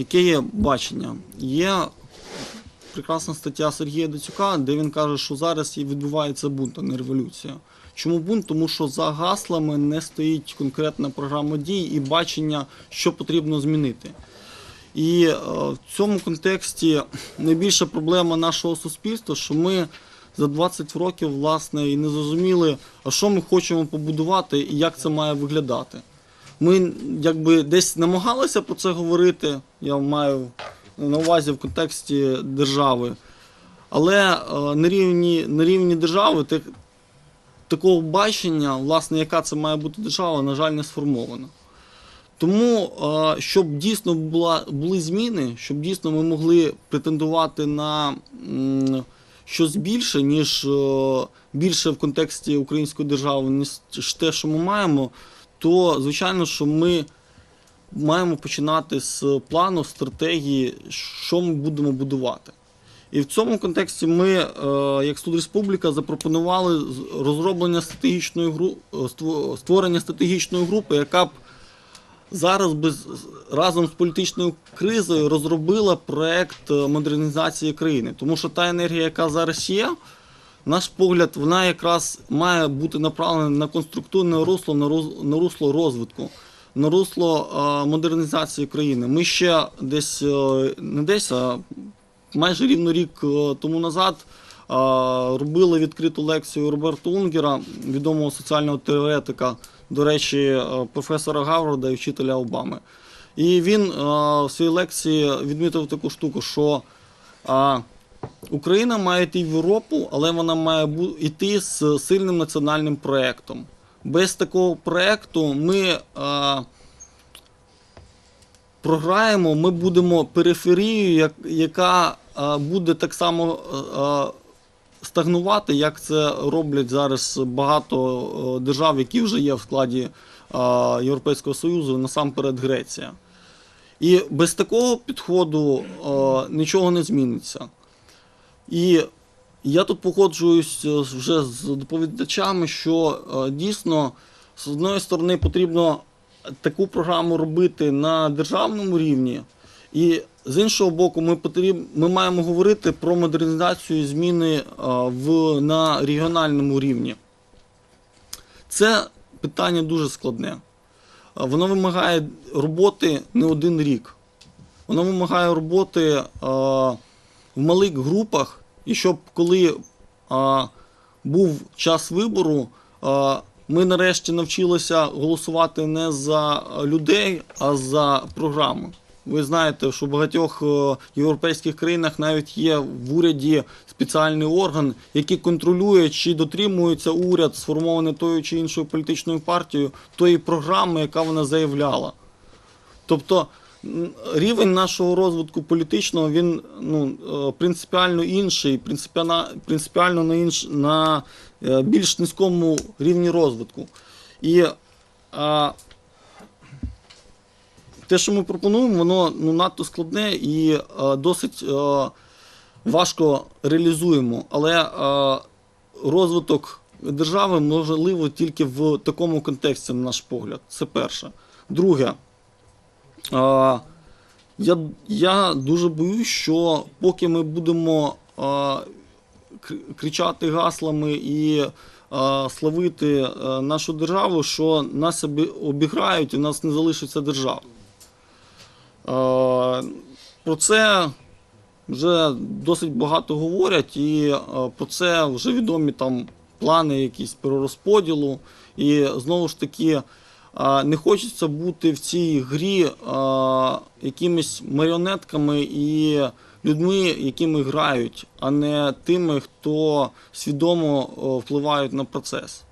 Яке є бачення? Є прекрасна стаття Сергія Доцюка, де він каже, що зараз і відбувається бунт, а не революція. Чому бунт? Тому що за гаслами не стоїть конкретна програма дій і бачення, що потрібно змінити. І е, в цьому контексті найбільша проблема нашого суспільства, що ми за 20 років власне і не зрозуміли, а що ми хочемо побудувати і як це має виглядати. Ми якби десь намагалися про це говорити, я маю на увазі в контексті держави. Але е, на рівні, на рівні держави так, такого бачення, власне, яка це має бути держава, на жаль, не сформовано. Тому, е, щоб дійсно була, були зміни, щоб дійсно ми могли претендувати на щось більше, ніж е, більше в контексті української держави, ніж те, що ми маємо, то звичайно, що ми маємо починати з плану, стратегії, що ми будемо будувати. І в цьому контексті ми, е, як Суд Республіка, запропонували розроблення стратегічної гру, е, створення стратегічної групи, яка б зараз би разом з політичною кризою розробила проект е, модернізації країни. Тому що та енергія, яка зараз є, наш погляд, вона якраз має бути направлена на конструктивне русло, на русло розвитку, на русло е, модернізації країни. Ми ще десь е, не десь, а майже рівно рік е, тому назад робили відкриту лекцію Роберта Унгера, відомого соціального теоретика, до речі, професора Гарварда і вчителя Обами. І він в своїй лекції відмітив таку штуку, що Україна має йти в Європу, але вона має йти з сильним національним проєктом. Без такого проєкту ми е, програємо, ми будемо периферією, як, яка е, буде так само е, стагнувати, як це роблять зараз багато держав, які вже є в складі е, Європейського Союзу, насамперед Греція. І без такого підходу е, нічого не зміниться. І я тут погоджуюсь е, вже з доповідачами, що е, дійсно з одної сторони потрібно таку програму робити на державному рівні, і з іншого боку, ми потріб, ми маємо говорити про модернізацію і зміни е, в, на регіональному рівні. Це питання дуже складне. Воно вимагає роботи не один рік. Воно вимагає роботи в малих групах, і щоб коли е, був час вибору, е, ми нарешті навчилися голосувати не за людей, а за програми. Ви знаєте, що в багатьох е, європейських країнах навіть є в уряді спеціальний орган, який контролює, чи дотримується уряд, сформований тою чи іншою політичною партією, тої програми, яка вона заявляла. Тобто рівень нашого розвитку політичного він ну, е, принципіально інший, принципіально, на, інш, на е, більш низькому рівні розвитку. І а, те, що ми пропонуємо, воно ну, надто складне і е, досить е, важко реалізуємо. Але е, розвиток держави можливо тільки в такому контексті, на наш погляд. Це перше. Друге, а, я, я дуже боюсь, що поки ми будемо кричати гаслами і славити нашу державу, що нас обіграють і в нас не залишиться держава. Про це вже досить багато говорять, і про це вже відомі там плани якісь перерозподілу. І знову ж таки, не хочеться бути в цій грі якимись маріонетками і людьми, якими грають, а не тими, хто свідомо впливають на процес.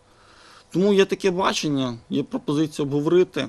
Тому є таке бачення, є пропозиція обговорити.